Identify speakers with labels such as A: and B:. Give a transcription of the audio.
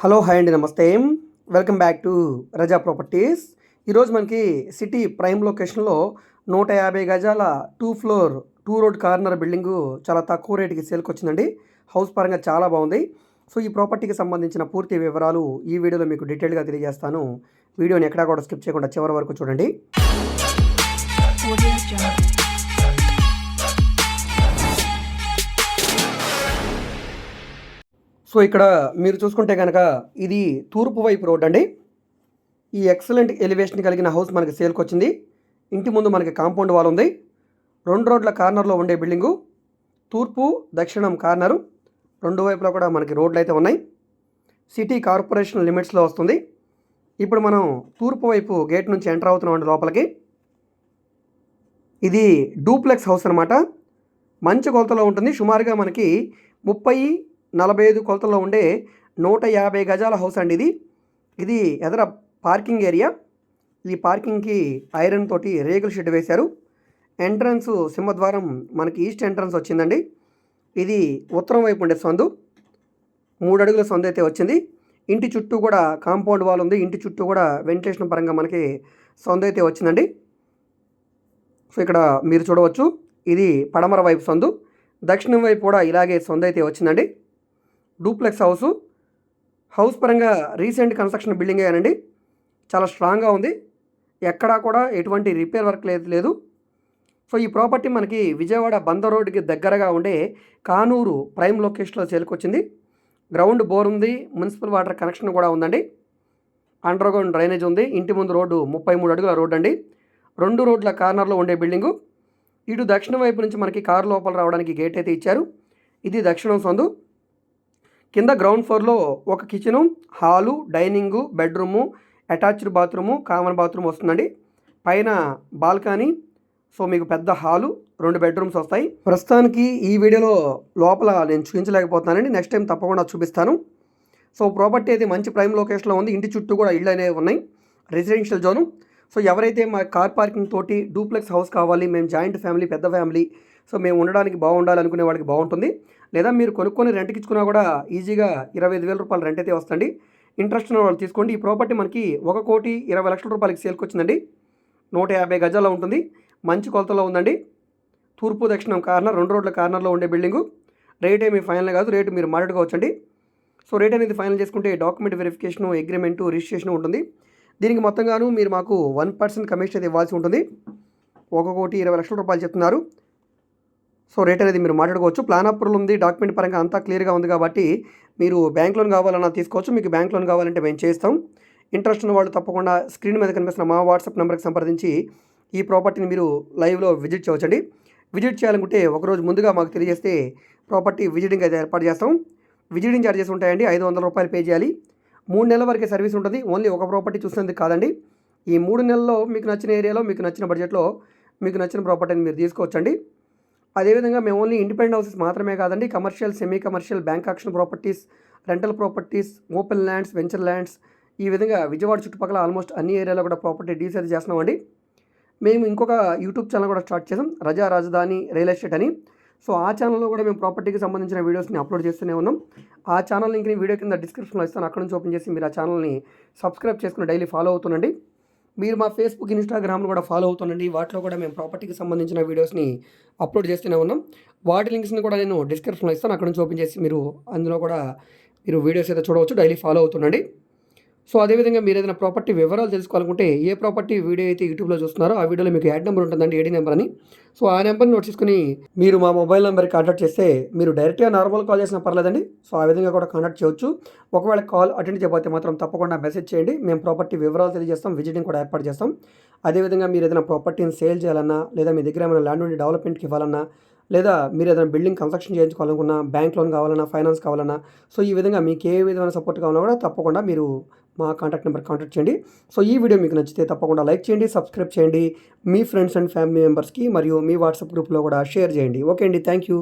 A: Hello hi అండి నమస్తే. Welcome back to Raza properties. ఈరోజు మనకి సిటీ ప్రైమ్ లొకేషన్లో నూట యాభై గజాల two floor two road corner building చాలా తక్కువ రేటుకి సేల్కి వచ్చిందండి. హౌస్ పరంగా చాలా బాగుంది. సో ఈ ప్రాపర్టీకి సంబంధించిన పూర్తి వివరాలు ఈ వీడియోలో మీకు డీటెయిల్గా తెలియజేస్తాను. వీడియోని ఎక్కడా కూడా స్కిప్ చేయకుండా చివరి వరకు చూడండి. సో ఇక్కడ మీరు చూసుకుంటే కనుక ఇది తూర్పు వైపు రోడ్ అండి. ఈ ఎక్సలెంట్ ఎలివేషన్ కలిగిన హౌస్ మనకి సేల్కి వచ్చింది. ఇంటి ముందు మనకి కాంపౌండ్ వాల్ ఉంది. రెండు రోడ్ల కార్నర్లో ఉండే బిల్డింగు తూర్పు దక్షిణం కార్నరు. రెండు వైపులా కూడా మనకి రోడ్లు అయితే ఉన్నాయి. సిటీ కార్పొరేషన్ లిమిట్స్లో వస్తుంది. ఇప్పుడు మనం తూర్పు వైపు గేట్ నుంచి ఎంటర్ అవుతున్నామండి లోపలికి. ఇది డూప్లెక్స్ హౌస్ అనమాట మంచి కొలతలో ఉంటుంది. సుమారుగా మనకి ముప్పై నలభై ఐదు కొలతల్లో ఉండే నూట యాభై గజాల హౌస్ అండి ఇది. ఇది ఎదర పార్కింగ్ ఏరియా. ఈ పార్కింగ్కి ఐరన్ తోటి రేకుల షెడ్ వేశారు. ఎంట్రన్స్ సింహద్వారం మనకి ఈస్ట్ ఎంట్రన్స్ వచ్చిందండి. ఇది ఉత్తరం వైపు ఉండే సందు. మూడు అడుగుల సందు అయితే వచ్చింది. ఇంటి చుట్టూ కూడా కాంపౌండ్ వాల్ ఉంది. ఇంటి చుట్టూ కూడా వెంటిలేషన్ పరంగా మనకి సందు అయితే వచ్చిందండి. సో ఇక్కడ మీరు చూడవచ్చు. ఇది పడమర వైపు సందు. దక్షిణం వైపు కూడా ఇలాగే సొంత అయితే వచ్చిందండి. Duplex house. హౌస్ పరంగా రీసెంట్ కన్స్ట్రక్షన్ బిల్డింగ్ అయ్యానండి. చాలా స్ట్రాంగ్గా ఉంది. ఎక్కడా కూడా ఎటువంటి రిపేర్ వర్క్ లేదు లేదు. సో ఈ ప్రాపర్టీ మనకి విజయవాడ బందర్ రోడ్డుకి దగ్గరగా ఉండే కానూరు ప్రైమ్ లొకేషన్లో చేరుకొచ్చింది. గ్రౌండ్ బోర్ ఉంది మున్సిపల్ వాటర్ కనెక్షన్ కూడా ఉందండి. అండర్ గ్రౌండ్ డ్రైనేజ్ ఉంది. ఇంటి ముందు రోడ్డు ముప్పై మూడు అడుగుల రోడ్డు అండి. రెండు రోడ్ల కార్నర్లో ఉండే బిల్డింగు. ఇటు దక్షిణం వైపు నుంచి మనకి కారు లోపల రావడానికి గేట్ అయితే ఇచ్చారు. ఇది దక్షిణం సందు. కింద గ్రౌండ్ ఫ్లోర్లో ఒక kitchen hall dining bedroom attached bathroom common bathroom వస్తుందండి. పైన బాల్కనీ సో మీకు పెద్ద హాలు రెండు బెడ్రూమ్స్ వస్తాయి. ప్రస్తుతానికి ఈ వీడియోలో లోపల నేను చూపించలేకపోతున్నానండి. నెక్స్ట్ టైం తప్పకుండా చూపిస్తాను. సో ప్రాపర్టీ అయితే మంచి ప్రైమ్ లొకేషన్లో ఉంది. ఇంటి చుట్టూ కూడా ఇళ్ళు అనేవి ఉన్నాయి. రెసిడెన్షియల్ జోను సో ఎవరైతే మా కార్ పార్కింగ్ తోటి డూప్లెక్స్ హౌస్ కావాలి మేము జాయింట్ ఫ్యామిలీ పెద్ద ఫ్యామిలీ సో మేము ఉండడానికి బాగుండాలి అనుకునే వాళ్ళకి బాగుంటుంది. లేదా మీరు కొనుక్కొని రెంట్కి ఇచ్చుకున్నా కూడా ఈజీగా ఇరవై ఐదు వేల రూపాయలు రెంట్ అయితే వస్తుంది ఇంట్రెస్ట్ ఉన్న వాళ్ళు తీసుకోండి. ఈ ప్రాపర్టీ మనకి ఒక కోటి ఇరవై లక్షల రూపాయలకి సేల్కి వచ్చిందండి. నూట యాభై గజాల్లో ఉంటుంది. మంచి కొలతలో ఉందండి. తూర్పు దక్షిణం కార్నర్ రెండు రోడ్ల కార్నర్లో ఉండే బిల్డింగు. రేట్ ఏమి ఫైనల్ కాదు. రేటు మీరు మాట్లాడుకోవచ్చండి సో రేట్ అనేది ఫైనల్ చేసుకుంటే డాక్యుమెంట్ వెరిఫికేషను అగ్రిమెంటు రిజిస్ట్రేషన్ ఉంటుంది. దీనికి మొత్తంగాను మీరు మాకు వన్ పర్సెంట్ కమిషన్ అయితే ఇవ్వాల్సి ఉంటుంది. ఒక కోటి ఇరవై లక్షల రూపాయలు చెప్తున్నారు. సో రేట్ అనేది మీరు మాట్లాడుకోవచ్చు. ప్లాన్ అప్రూవల్ ఉంది. డాక్యుమెంట్ పరంగా అంతా క్లియర్గా ఉంది కాబట్టి మీరు బ్యాంక్ లోన్ కావాలన్నా తీసుకోవచ్చు. మీకు బ్యాంక్ లోన్ కావాలంటే మేము చేస్తాం. ఇంట్రెస్ట్ ఉన్న వాళ్ళు తప్పకుండా స్క్రీన్ మీద కనిపిస్తున్న మా వాట్సాప్ నెంబర్కి సంప్రదించి ఈ ప్రాపర్టీని మీరు లైవ్లో విజిట్ చేయవచ్చండి. విజిట్ చేయాలనుకుంటే ఒకరోజు ముందుగా మాకు తెలియజేస్తే ప్రాపర్టీ విజిటింగ్ అయితే ఏర్పాటు చేస్తాం. విజిటింగ్ ఛార్జెస్ ఉంటాయండి. ఐదు వందల రూపాయలు పే చేయాలి. మూడు నెలల వరకే సర్వీస్ ఉంటుంది. ఓన్లీ ఒక ప్రాపర్టీ చూసినందుకు కాదండి. ఈ మూడు నెలల్లో మీకు నచ్చిన ఏరియాలో మీకు నచ్చిన బడ్జెట్లో మీకు నచ్చిన ప్రాపర్టీని మీరు తీసుకోవచ్చండి. అదేవిధంగా మేము ఓన్లీ ఇండిపెండెంట్ హౌసెస్ మాత్రమే కాదండి commercial semi commercial bank auction properties rental properties open lands venture lands ఈ విధంగా విజయవాడ చుట్టుపక్కల ఆల్మోస్ట్ అన్ని ఏరియాలో కూడా ప్రాపర్టీ డీల్స్ అయితే చేస్తున్నామండి. మేము ఇంకొక యూట్యూబ్ ఛానల్ కూడా స్టార్ట్ చేసాం రజా రాజధాని రియల్ ఎస్టేట్ అని. సో ఆ ఛానల్లో కూడా మేము ప్రాపర్టీకి సంబంధించిన వీడియోస్ని అప్లోడ్ చేస్తూనే ఉన్నాం. ఆ ఛానల్ లింక్ని వీడియో కింద డిస్క్రిప్షన్లో ఇస్తాను. అక్కడ నుంచి ఓపెన్ చేసి మీరు ఆ ఛానల్ని సబ్స్క్రైబ్ చేసుకుని డైలీ ఫాలో అవుతుండండి. మీరు మా ఫేస్బుక్ ఇన్స్టాగ్రామ్లో కూడా ఫాలో అవుతుండండి. వాటిలో కూడా మేము ప్రాపర్టీకి సంబంధించిన వీడియోస్ని అప్లోడ్ చేస్తూనే ఉన్నాం. వాటి లింక్స్ని కూడా నేను డిస్క్రిప్షన్లో ఇస్తాను. అక్కడ నుంచి ఓపెన్ చేసి మీరు అందులో కూడా మీరు వీడియోస్ అయితే చూడవచ్చు. Daily follow అవుతుండండి. సో అదేవిధంగా మీరు ఏదైనా ప్రాపర్టీ వివరాలు తెలుసుకోవాలనుకుంటే ఏ ప్రాపర్టీ వీడియో అయితే యూట్యూబ్లో చూస్తున్నారో ఆ వీడియోలో మీకు యాడ్ నెంబర్ ఉంటుందండి ఏడీ నెంబర్ అని. సో ఆ నెంబర్ని నోట్ చేసుకుని మీరు మా మొబైల్ నెంబర్కి కాంటాక్ట్ చేస్తే మీరు డైరెక్ట్గా నార్మల్ కాల్ చేసినా పర్లేదండి. సో ఆ విధంగా కూడా కాంటాక్ట్ చేయొచ్చు. ఒకవేళ కాల్ అటెండ్ చేయకపోతే మాత్రం తప్పకుండా మెసేజ్ చేయండి. మేము ప్రాపర్టీ వివరాలు తెలియజేస్తాం విజిటింగ్ కూడా ఏర్పాటు చేస్తాం. అదేవిధంగా మీరు ఏదైనా ప్రాపర్టీని సేల్ చేయాలన్నా లేదా మీ దగ్గర ఏమైనా ల్యాండ్ ఉండి డెవలప్మెంట్కి ఇవ్వాలన్నా లేదా మీరు ఏదైనా బిల్డింగ్ కన్స్ట్రక్షన్ చేయించుకోవాలనుకున్నా బ్యాంక్ లోన్ కావాలన్నా ఫైనాన్స్ కావాలన్నా సో ఈ విధంగా మీకు ఏ విధమైన సపోర్ట్ కావాలన్నా కూడా తప్పకుండా మీరు మా కాంటాక్ట్ నెంబర్ కాంటాక్ట్ చేయండి. సో ఈ వీడియో మీకు నచ్చితే తప్పకుండా లైక్ చేయండి సబ్స్క్రైబ్ చేయండి. మీ ఫ్రెండ్స్ అండ్ ఫ్యామిలీ మెంబర్స్కి మరియు మీ వాట్సాప్ గ్రూప్లో కూడా షేర్ చేయండి. ఓకే అండి థ్యాంక్ యూ